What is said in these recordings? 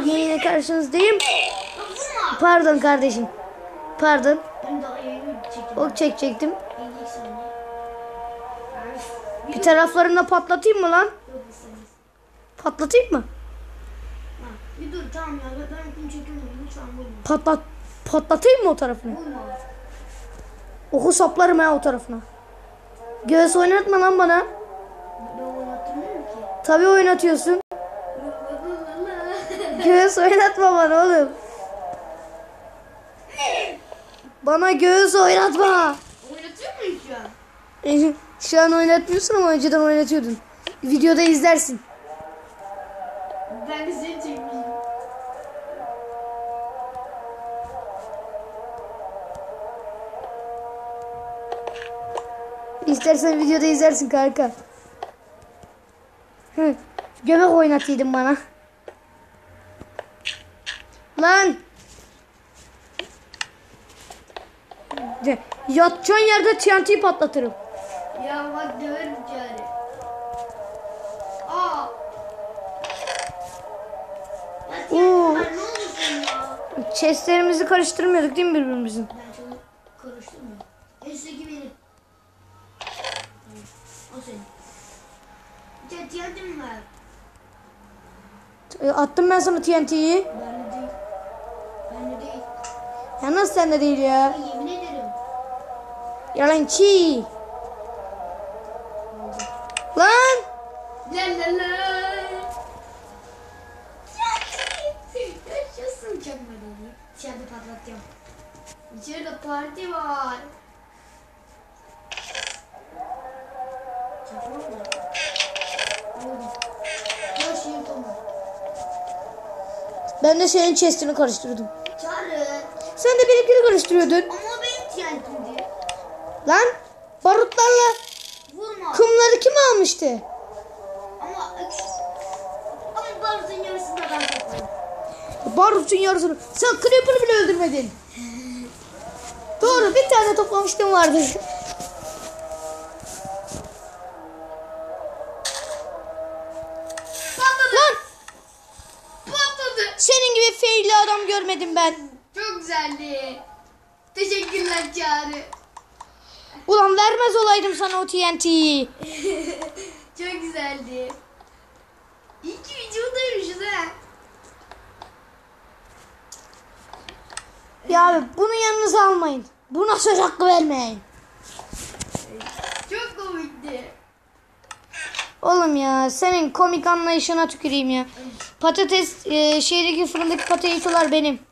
Bugün yine karşınızdayım. Pardon kardeşim. Pardon. Ok çekecektim. 50 saniye. Yani Bir taraflarına patlatayım mı lan? Patlatayım mı? Bir dur tamam ya ben vurma. Patlat patlatayım mı o tarafını? Oku saplarım ha o tarafına. Göğüs oynatma lan bana. Tabii oynatıyorsun. Göğüs oynatma bana oğlum. Bana göğüs oynatma. Oynatıyor muyum şu an? Şu an oynatmıyorsun ama önceden oynatıyordun. Videoda izlersin. Ben de seni çekmişim. İstersen videoda izlersin kanka. Hı. Göbek oynattıydın bana. Lan. De, yatacağın yerde TNT patlatırım. Ya bak döverim yani. Aa. Oo. Chestlerimizi karıştırmıyorduk değil mi birbirimizin? Ben çok karıştırmıyorum. Üstteki benim. O senin. Tane TNT'm var. E, Attım ben sana TNT'yi. Değil. Ya nasıl sende değil ya? Yemin ederim. Yalancı. Lan. La la la. Çok böyle. İçeride patlatacağım. İçeride parti var. Ben de senin chestini karıştırdım. Sen de benimkini karıştırıyordun. Ama benim TNT'mdi. Lan. Barutlarla Vurma. kumları kim almıştı? Ama ama barutun yarısını da ben topladım. Barut'un yarısını. Sen Creeper'ı bile öldürmedin. Doğru bir tane toplamıştım vardı. Lan Patladı. senin gibi failli adam görmedim ben. Güzeldi. Teşekkürler Çağrı. Ulan vermez olaydım sana o TNT'yi. Çok güzeldi. İyi ki videodaymışız ha. Ya abi bunu yanınıza almayın. Buna söz hakkı vermeyin. Çok komikti. Oğlum ya senin komik anlayışına tüküreyim ya. Patates e, şeydeki fırındaki patatesler benim.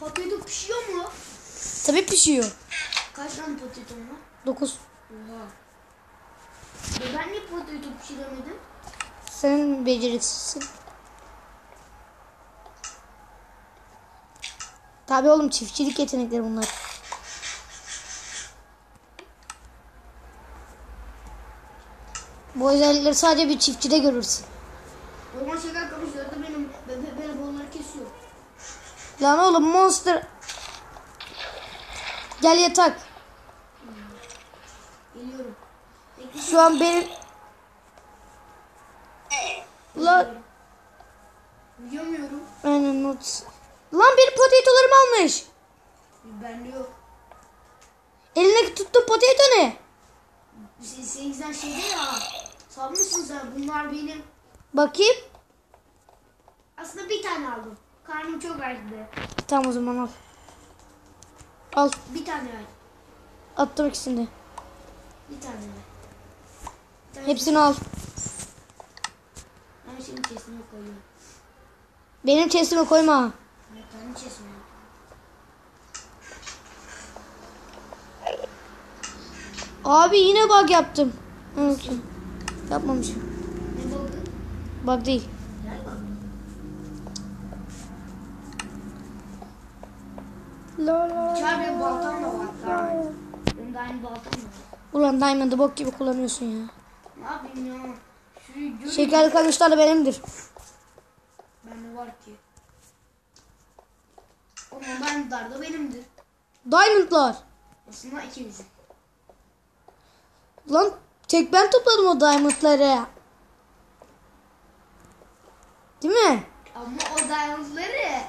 Patato pişiyor mu? Tabii pişiyor. Kaç tane patato var? 9. Oha. Ya ben niye patato pişiremedim? Senin beceriksizsin. Tabii oğlum çiftçilik yetenekleri bunlar. Bu özellikleri sadece bir çiftçide görürsün. Orman şeker Lan oğlum monster. Gel yatak. Geliyorum. Şu an benim... Lan Uyuyamıyorum. aynen not. Lan benim potatolarımı almış. Bende yok. Eline tuttum potato ne? Sen, sen şeyde ya. Sanmışsın sen bunlar benim. Bakayım. Aslında bir tane aldım. Karnım çok acıdı. Tamam o zaman al. Al. Bir tane ver. Attım ikisini de. Bir tane ver. Bir tane Hepsini al. Ben senin chestine koyuyorum. Benim chestime koyma. Ben kendi chestime. Abi yine bug yaptım. Unuttum. Yapmamışım. Ne oldu? Bug değil. Gel bak. İçeride baltam da var. Diamond. Benim aynı baltam da var. Ulan Diamond'ı bok gibi kullanıyorsun ya. Ne yapayım ya? Şurayı. Şekerli kamışlar benimdir. Bende var ki. Ama Diamondlar da benimdir. Diamond'lar. Aslında ikimizin. Lan tek ben topladım o diamondları. Değil mi? diamondları.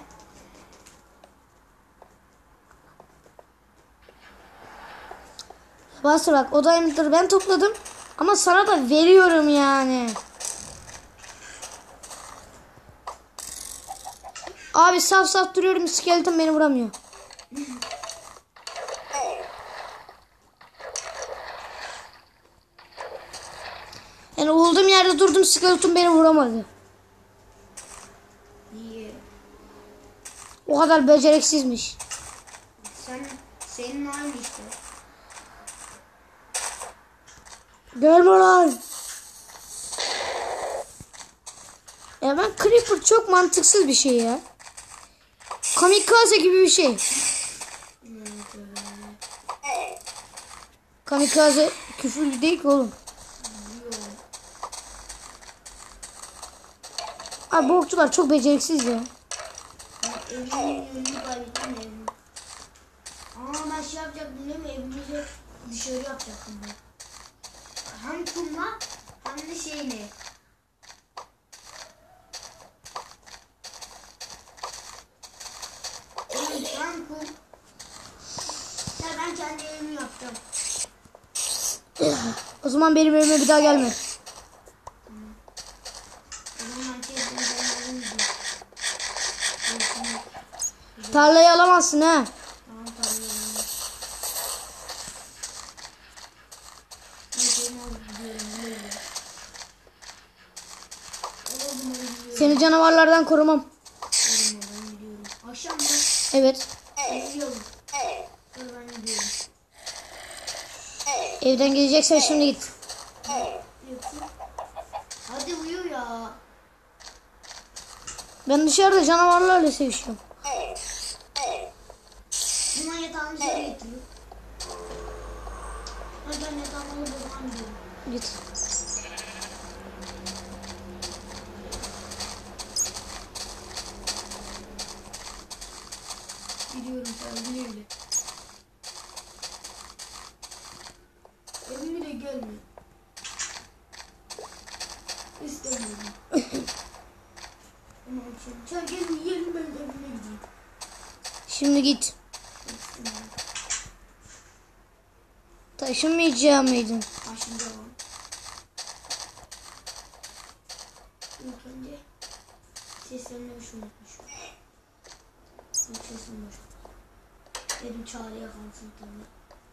Basri bak o diamondları ben topladım. Ama sana da veriyorum yani. Abi saf saf duruyorum skeleton beni vuramıyor. Yani olduğum yerde durdum skeleton beni vuramadı. İyi. O kadar beceriksizmiş. Sen senin aynı işte. Gelme lan. Ya ben Creeper çok mantıksız bir şey ya. Kamikaze gibi bir şey. Kamikaze küfür değil ki oğlum. Abi bu okçular çok beceriksiz ya. Ama ben şey yapacaktım değil mi? Evimizi dışarı yapacaktım ben. Hem kumla hem de şeyle. Evet hem kum. Ya ben kendi evimi yapacağım. O zaman benim evime bir daha gelme. Tarlayı alamazsın ha. Tamam tamam. Ben şeyimi alıp gidiyorum. Böyle. Oğlum ben gidiyorum. Seni canavarlardan korumam. Akşam mı? Evet. Gidiyorum. Ben gidiyorum. Evden geleceksen şimdi git. Hadi uyu ya. Ben dışarıda canavarlarla sevişiyorum. Buna yatağını dışarı getiriyor. Ben yatağımı zaman gidiyorum. Git. Gidiyorum sevgili evli. Evime de gelme. İstemiyorum. Ama akşam. Sen gelin yiyelim ben evime gideyim. Şimdi git. İstemiyorum. Taşınmayacağım mıydın? Devam. İlk önce seslerini unutmuşum. İlk sesim hoş. Dedim çağrıya kalsın tabii.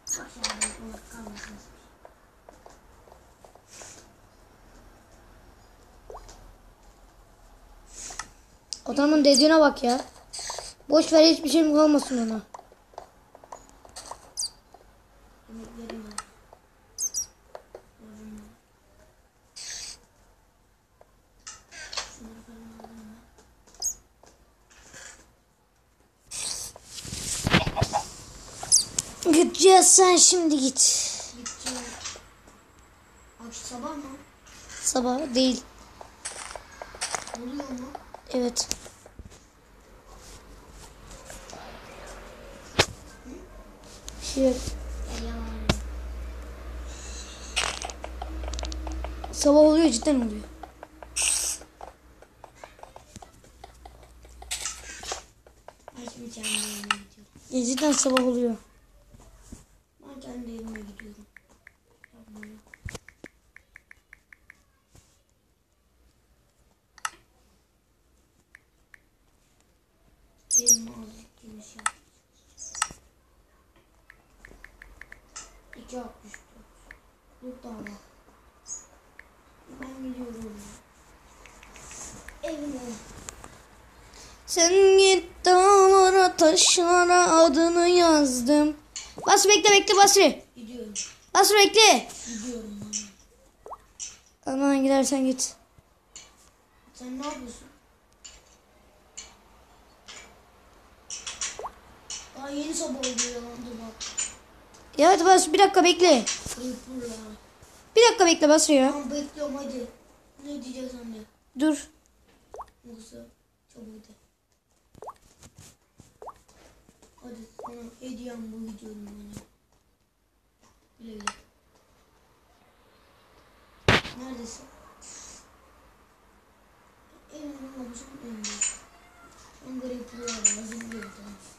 Başarılı olarak kalmasın. Adamın dediğine bak ya. Boş ver hiçbir şeyim kalmasın ona. Yemeklerim var. Yardım var. Şunları falan alayım ben. Gideceğiz sen şimdi git. Gideceğim. Sabah mı? Sabah değil. Oluyor mu? Evet. Bir şey yok. Sabah oluyor cidden oluyor. Gidiyorum. Ya cidden sabah oluyor. Ben kendi evime gidiyorum. Yapmayın. Evime azıcık geniş yap. Dört. Dur daha bak. Ben gidiyorum. Evime. Sen git dağlara taşlara adını yazdım. Bas bekle bekle Basri. Gidiyorum. Basri bekle. Gidiyorum. Aman gidersen git. Sen ne yapıyorsun? Daha yeni sabah oldu ya. Dur bak. Ya hadi Basri bir dakika bekle. Bir dakika bekle ya. Tamam bekliyorum hadi. Ne diyeceksen de. Dur. Yoksa çabuk de. Hadi sana hediyem bu gidiyorum bana. Güle güle. Neredesin? Evin olmasın önünde. Ben var. Lazım bir tane. Bir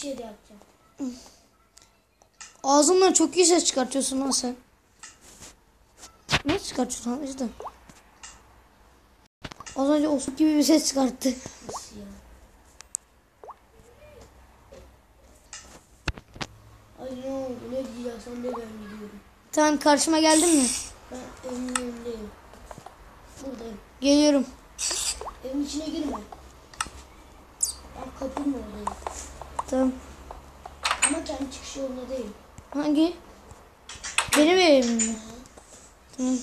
şey de yapacağım. Ağzından çok iyi ses çıkartıyorsun lan sen. Ne çıkartıyorsun lan işte? Az önce osuk gibi bir ses çıkarttı. Nasıl ya? Ay ne oldu? Ne diyeceksen de ben gidiyorum. Tamam karşıma geldin mi? Ben evimin önündeyim. Buradayım. Geliyorum. Evin içine girme. Ben kapının oradayım. Tamam. Ama kendi çıkış yolunda değil. Hangi? Benim evim mi? Tamam.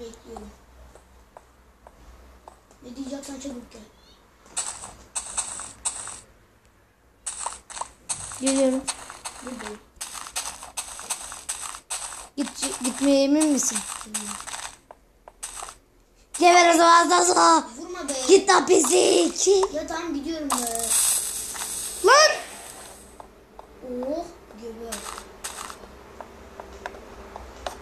Bekliyorum. Ne diyeceksen çabuk gel. Geliyorum. Buradayım. Git, gitmeye emin misin? Geber o zaman da sonra. Vurma be. Git lan pislik. Ya tamam gidiyorum be. Lan. Oh geber.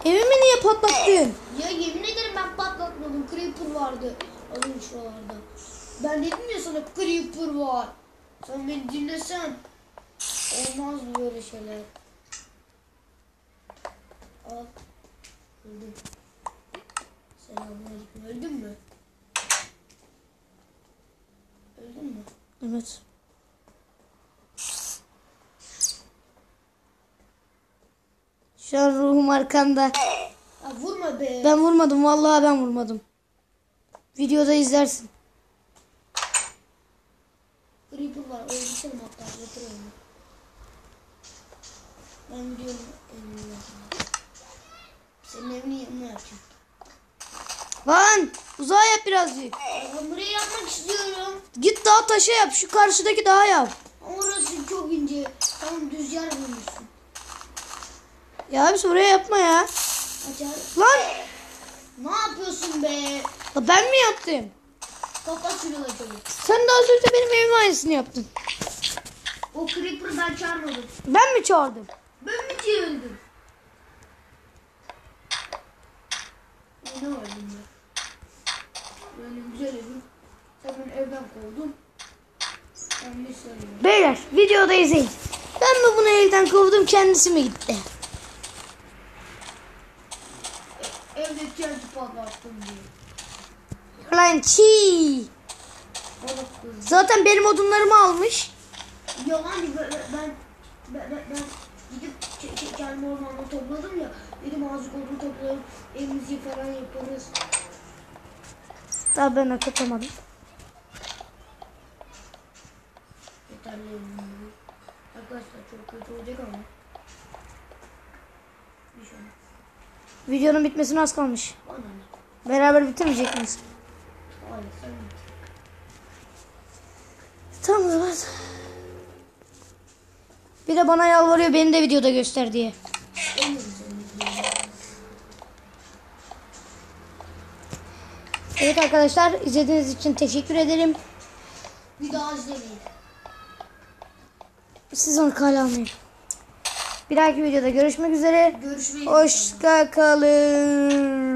Evimi niye patlattın? Ya yemin ederim ben patlatmadım. Creeper vardı. Alın şuralarda. Ben dedim ya sana Creeper var. Sen beni dinlesen. Olmaz böyle şeyler. Al. Öldüm. Selamünaleyküm. Öldün mü? Öldün mü? Evet. Şu an ruhum arkanda. Ya vurma be. Ben vurmadım vallahi ben vurmadım. Videoda izlersin. Creeper var. Öldürsene hatta. Götür onu. Ben gidiyorum yanına. Senin evinin yanına yapacağım. Lan uzağa yap birazcık. Ben burayı yapmak istiyorum. Git daha taşa yap. Şu karşıdaki dağa yap. Ya abi buraya yapma ya. Açar. Lan. Ne yapıyorsun be? Ya ben mi yaptım? Şunu çabuk. Sen az önce benim evimin aynısını yaptın. O creeper ben çağırmadım. Ben mi çağırdım? Ben mi çağırdım? Ne var bunda? Böyle güzel evim. Sen beni evden kovdun. Ben söyleyeyim? Beyler videoda izleyin. Ben mi bunu evden kovdum kendisi mi gitti? Diye. Lan çiğ. Zaten benim odunlarımı almış. Yalan ben, ben, ben, ben, ben gidip ke- ke- kendi ormanda topladım ya. Dedim azıcık odun toplayalım. Evimizi falan yaparız. Daha ben akıtamadım. Yeterli. Arkadaşlar çok kötü olacak ama. Bir şey olmaz. Videonun bitmesine az kalmış. Beraber bitirmeyecek miyiz? Tamam o zaman. Bir de bana yalvarıyor beni de videoda göster diye. Evet arkadaşlar izlediğiniz için teşekkür ederim. Bir daha izlemeyin. Siz onu kale almayın. Bir dahaki videoda görüşmek üzere. Görüşmeyi Hoşça kalın.